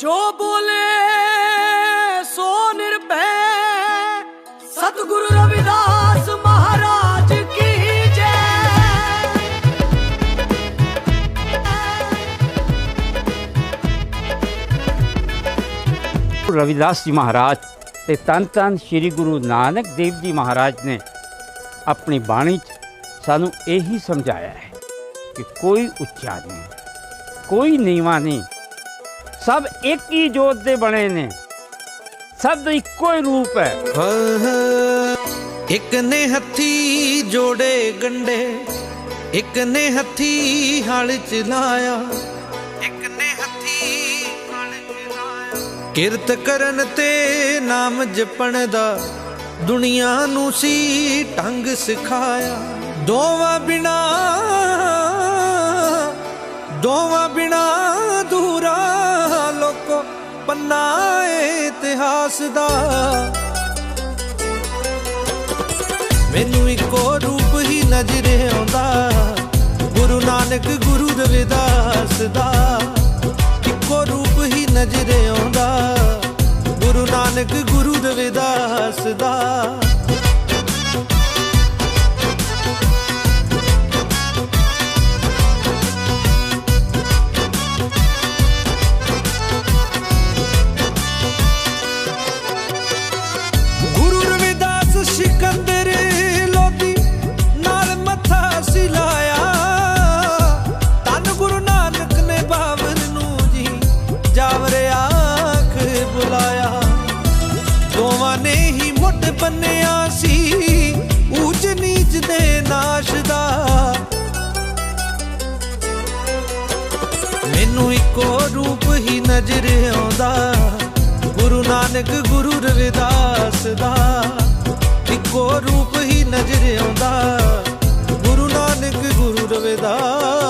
ਜੋ ਬੋਲੇ ਸੋ ਨਿਰਭੈ। ਸਤਿਗੁਰੂ ਰਵਿਦਾਸ ਮਹਾਰਾਜ ਕੀ ਜੈ। ਰਵਿਦਾਸ ਜੀ ਮਹਾਰਾਜ ਤੇ ਤਨ ਤਨ ਸ੍ਰੀ ਗੁਰੂ ਨਾਨਕ ਦੇਵ ਜੀ ਮਹਾਰਾਜ ਨੇ ਆਪਣੀ ਬਾਣੀ 'ਚ ਸਾਨੂੰ ਇਹੀ ਸਮਝਾਇਆ ਹੈ ਕਿ ਕੋਈ ਉੱਚਾ ਨਹੀਂ, ਕੋਈ ਨੀਵਾਂ ਨਹੀਂ ਸਭ ਇੱਕ ਹੀ ਜੋਤ ਦੇ ਬਣੇ ਨੇ। ਸਭ ਦਾ ਇੱਕੋ ਹੀ ਰੂਪ ਹੈ। ਇੱਕ ਨੇ ਹੱਥੀ ਜੋੜੇ ਗੰਡੇ ਇੱਕ ਨੇ ਹੱਥੀ ਹਲ ਚਲਾਇਆ ਇੱਕ ਨੇ ਹੱਥੀ ਹਲ ਚਲਾਇਆ ਕਿਰਤ ਕਰਨ ਤੇ ਨਾਮ ਜਪਣ ਦਾ ਦੁਨੀਆ ਨੂੰ ਸੀ ਢੰਗ ਸਿਖਾਇਆ। ਦੋਵਾਂ ਬਿਨਾ ਦੋਵਾਂ ਬਿਨਾ ਲੋਕੋ ਪੰਨਾ ਇਤਿਹਾਸ ਦਾ। ਮੈਨੂੰ ਇੱਕੋ ਰੂਪ ਹੀ ਨਜ਼ਰ ਆਉਂਦਾ, ਗੁਰੂ ਨਾਨਕ ਗੁਰੂ ਰਵਿਦਾਸ ਦਾ। ਇੱਕੋ ਰੂਪ ਹੀ ਨਜ਼ਰ ਆਉਂਦਾ, ਗੁਰੂ ਨਾਨਕ ਗੁਰੂ ਰਵਿਦਾਸ ਦਾ। ਨਜ਼ਰ ਆਉਂਦਾ। ਗੁਰੂ ਨਾਨਕ, ਗੁਰੂ ਰਵਿਦਾਸ ਦਾ ਇੱਕੋ ਰੂਪ ਹੀ ਨਜ਼ਰ ਆਉਂਦਾ। ਗੁਰੂ ਨਾਨਕ, ਗੁਰੂ ਰਵਿਦਾਸ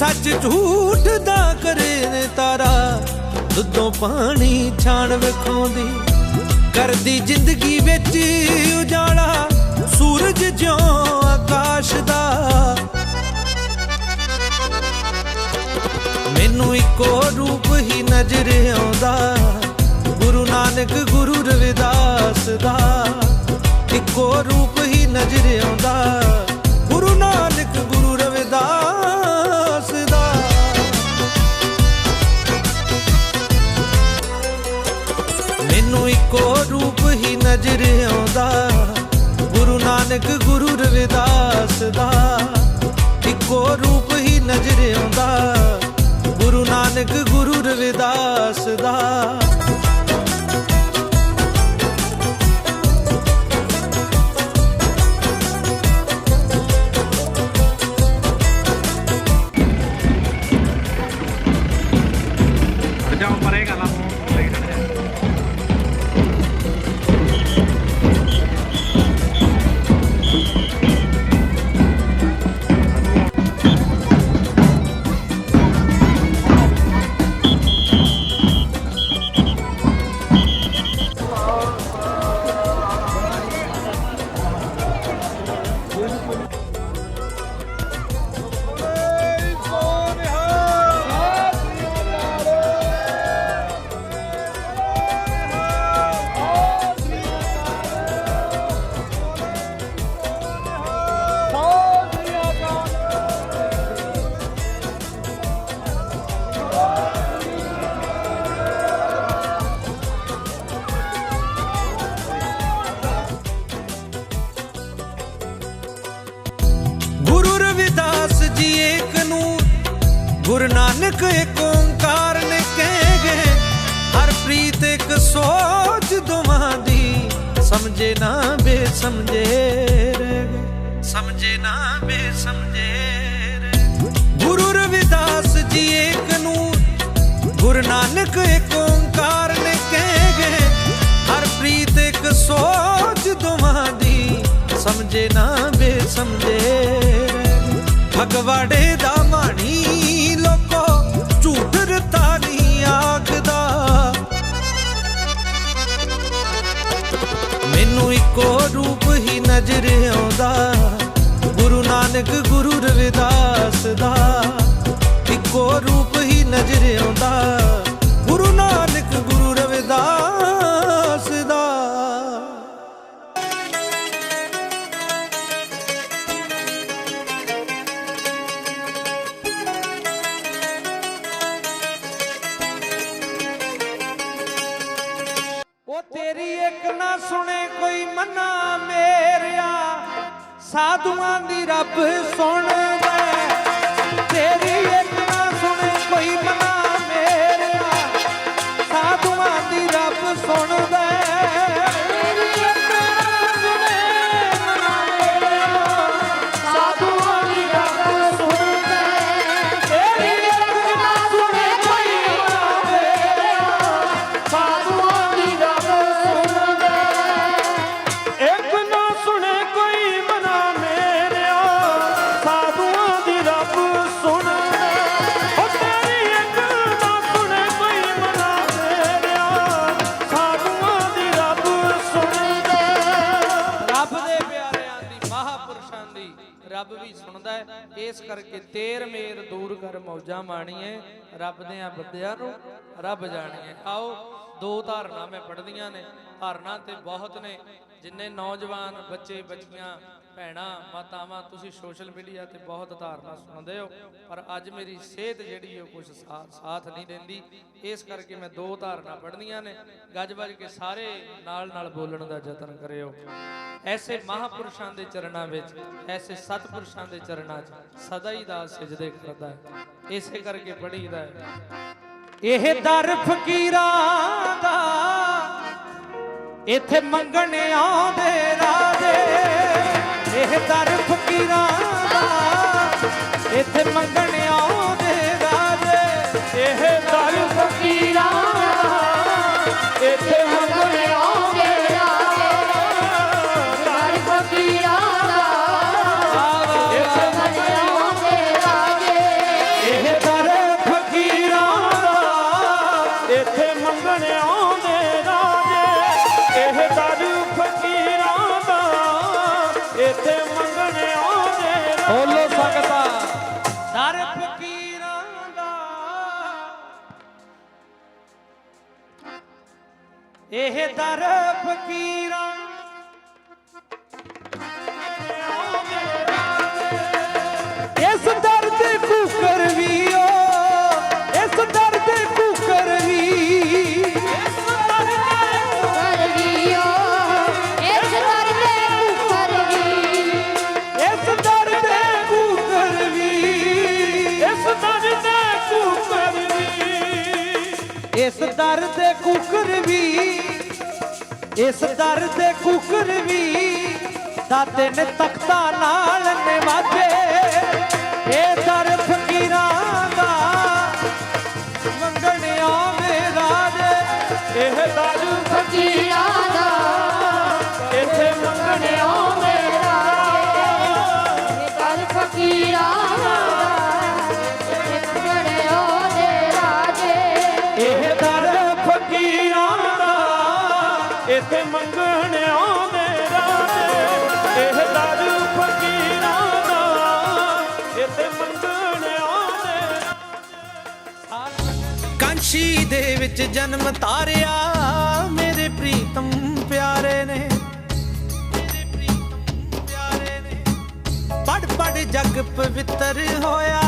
ਸੱਚ ਝੂਠ ਦਾ ਕਰੇ ਨੇ ਤਾਰਾ। ਦੁੱਧੋਂ ਪਾਣੀ ਛਾਣ ਵਿਖਾਉਂਦੀ। ਕਰਦੀ ਜ਼ਿੰਦਗੀ ਵਿੱਚ ਉਜਾਲਾ। ਸੂਰਜ ਜਿਉਂ ਆਕਾਸ਼ ਦਾ। ਮੈਨੂੰ ਇੱਕੋ ਰੂਪ ਹੀ ਨਜ਼ਰ ਆਉਂਦਾ। ਗੁਰੂ ਨਾਨਕ, ਗੁਰੂ ਰਵਿਦਾਸ ਦਾ। ਇੱਕੋ ਰੂਪ ਹੀ ਨਜ਼ਰ ਆਉਂਦਾ। ਰਵਿਦਾਸ ਇੱਕੋ ਰੂਪ ਹੀ ਨਜ਼ਰ ਆਉਂਦਾ। ਗੁਰੂ ਨਾਨਕ ਗੁਰੂ ਰਵਿਦਾਸ ਦਾ। ਗੁਰੂ ਨਾਨਕ ਏਕ ਓੰਕਾਰ ਨੇ ਕਹਿ ਗਏ ਹਰ ਪ੍ਰੀਤ ਇੱਕ ਸੋਚ ਦੋਵਾਂ ਦੀ। ਸਮਝੇ ਨਾ ਬੇ ਸਮਝੇ ਰਹਿ। ਗਏ ਸਮਝੇ ਨਾ ਬੇ ਸਮਝੇ ਗੁਰੂ ਰਵਿਦਾਸ ਜੀ ਏਕ ਨੂੰ ਗੁਰੂ ਨਾਨਕ ਏਕ ਓੰਕਾਰ ਨੇ ਕਹਿ ਗਏ ਸੋਚ ਦੋਵਾਂ ਦੀ। ਸਮਝੇ ਨਾ ਬੇਸਮਝੇ ਫਗਵਾੜੇ ਦਾ ਨਾਨਕ ਗੁਰੂ ਰਵਿਦਾਸ ਦਾ, ਇੱਕੋ ਰੂਪ ਹੀ ਨਜ਼ਰ ਆਉਂਦਾ। ਗੁਰੂ ਨਾਨਕ ਗੁਰੂ ਰਵਿਦਾਸ ਦਾ। ਉਹ ਤੇਰੀ ਇੱਕ ਨਾ ਸੁਣੇ ਕੋਈ ਮਨਾ ਸਾਧੂਆਂ ਦੀ ਰੱਬ ਸੁਣਦਾ ਰੱਬ ਵੀ ਸੁਣਦਾ ਹੈ। ਇਸ ਕਰਕੇ ਤੇਰ ਮੇਰ ਦੂਰ ਕਰ ਮੌਜਾਂ ਮਾਣੀਏ। ਰੱਬ ਦੇ ਆ ਬੰਦਿਆਂ ਨੂੰ ਰੱਬ ਜਾਣੀਏ। ਆਓ, ਦੋ ਧਾਰਨਾ ਮੈਂ ਪੜ੍ਹਦੀਆਂ ਨੇ। ਧਾਰਨਾ ਤੇ ਬਹੁਤ ਨੇ, ਜਿੰਨੇ ਨੌਜਵਾਨ ਬੱਚੇ, ਬੱਚੀਆਂ ਭੈਣਾ, ਮਾਤਾਵਾਂ, ਤੁਸੀਂ ਸੋਸ਼ਲ ਮੀਡੀਆ ਤੇ ਬਹੁਤ ਧਾਰਨਾ ਸੁਣਦੇ ਹੋ, ਪਰ ਅੱਜ ਮੇਰੀ ਸਿਹਤ ਜਿਹੜੀ ਉਹ ਕੁਝ ਸਾਥ ਨਹੀਂ ਦਿੰਦੀ। ਇਸ ਕਰਕੇ ਮੈਂ ਦੋ ਧਾਰਨਾ ਪੜ੍ਹਨੀਆਂ ਨੇ। ਗੱਜ ਵੱਜ ਕੇ ਸਾਰੇ ਨਾਲ ਨਾਲ ਬੋਲਣ ਦਾ ਯਤਨ ਕਰਿਓ। ਐਸੇ ਮਹਾਪੁਰਸ਼ਾਂ ਦੇ ਚਰਨਾਂ ਵਿੱਚ, ਐਸੇ ਸਤਪੁਰਸ਼ਾਂ ਦੇ ਚਰਨਾਂ 'ਚ ਸਦਾ ਹੀ ਦਾ ਸਜਦੇ ਕਰਦਾ ਹੈ। ਇਸੇ ਕਰਕੇ ਪੜੀਦਾ ਹੈ। ਇਹ ਦਰ ਫਕੀਰਾਂ ਦਾ, ਇੱਥੇ ਮੰਗਣ ਆਉਂਦੇ ਰਾਜੇ। ਇਹ ਦਰ ਫਕੀਰਾਂ ਦਾ ਇੱਥੇ ਮੰਗਣ ਇਹ ਦਰ ਫਕੀਰਾਂ ਇਸ ਦਰ ਦੇ ਕੁਕਰ ਵੀ ਦਾਤੇ ਨੇ ਤਖਤਾ ਨਾਲ ਨਿਵਾਜੇ ਇਹ ਦਰ ਫਕੀਰਾਂ ਦਾ ਮੰਗਣ ਆਵੇ ਰਾਜੇ। ਇਹ ਦਰ ਫਕੀਰਾਂ ਦਾ ਇੱਥੇ ਮੰਗਣ ਆਵੇ ਇਹ ਇੱਥੇ ਮੰਗਣ ਆਉਂਦੇ ਰਾਜੇ ਇਹ ਦਰ ਫਕੀਰਾਂ ਦਾ। ਇੱਥੇ ਮੰਗਣ ਆਉਂਦੇ ਕਾਂਸ਼ੀ ਦੇ ਵਿੱਚ ਜਨਮ ਤਾਰਿਆ। ਮੇਰੇ ਪ੍ਰੀਤਮ ਪਿਆਰੇ ਨੇ। ਪ੍ਰੀਤਮ ਪਿਆਰੇ ਨੇ। ਪੜ ਪੜ ਜਗ ਪਵਿੱਤਰ ਹੋਇਆ।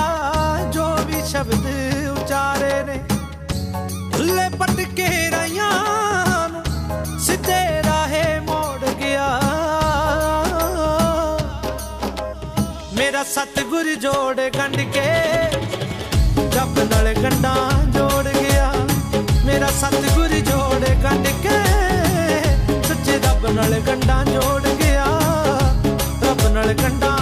ਜੋ ਵੀ ਸ਼ਬਦ ਉਚਾਰੇ ਨੇ। ਭੁੱਲੇ ਪਟਕੇ ਮੇਰਾ ਸਤਿਗੁਰ ਜੋੜ ਗੰਢ ਕੇ, ਜਪ ਨਾਲ ਗੰਢਾਂ ਜੋੜ ਗਿਆ। ਮੇਰਾ ਸਤਿਗੁਰ ਜੋੜ ਗੰਢ ਕੇ, ਸੱਚੇ ਰੱਬ ਨਾਲ ਗੰਢਾਂ ਜੋੜ ਗਿਆ। ਰੱਬ ਨਾਲ ਗੰਢਾਂ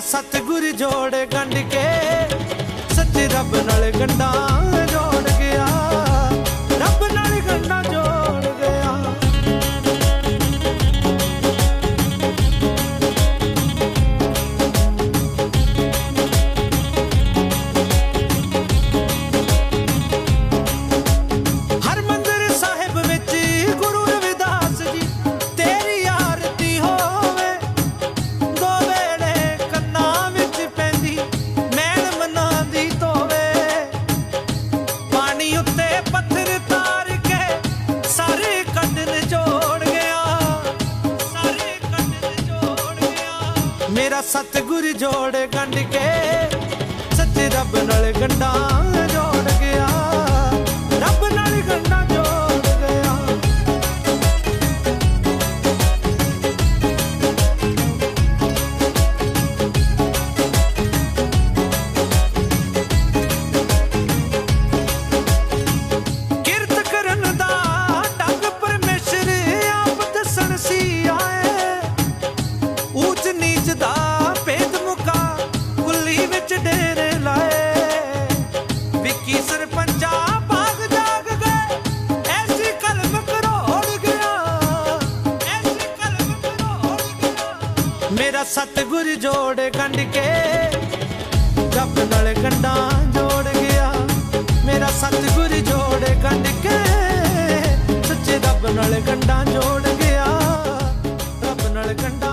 ਸਤਿਗੁਰ ਜੋੜ ਗੰਢ ਕੇ ਸੱਚ ਰੱਬ ਨਾਲ ਗੰਢਾਂ ਸਤਿਗੁਰ ਜੋੜ ਗੰਢ ਕੇ ਸੱਚ ਰੱਬ ਨਾਲ ਗੰਢਾਂ ਮੇਰਾ ਸਤਿਗੁਰ ਜੋੜ ਗੰਢ ਕੇ, ਜਪ ਨਾਲ ਗੰਡਾ ਜੋੜ ਗਿਆ। ਮੇਰਾ ਸਤਿਗੁਰ ਜੋੜ ਗੰਢ ਕੇ, ਸੱਚੇ ਰੱਬ ਨਾਲ ਗੰਡਾ ਜੋੜ ਗਿਆ। ਰੱਬ ਨਾਲ ਗੰਡਾ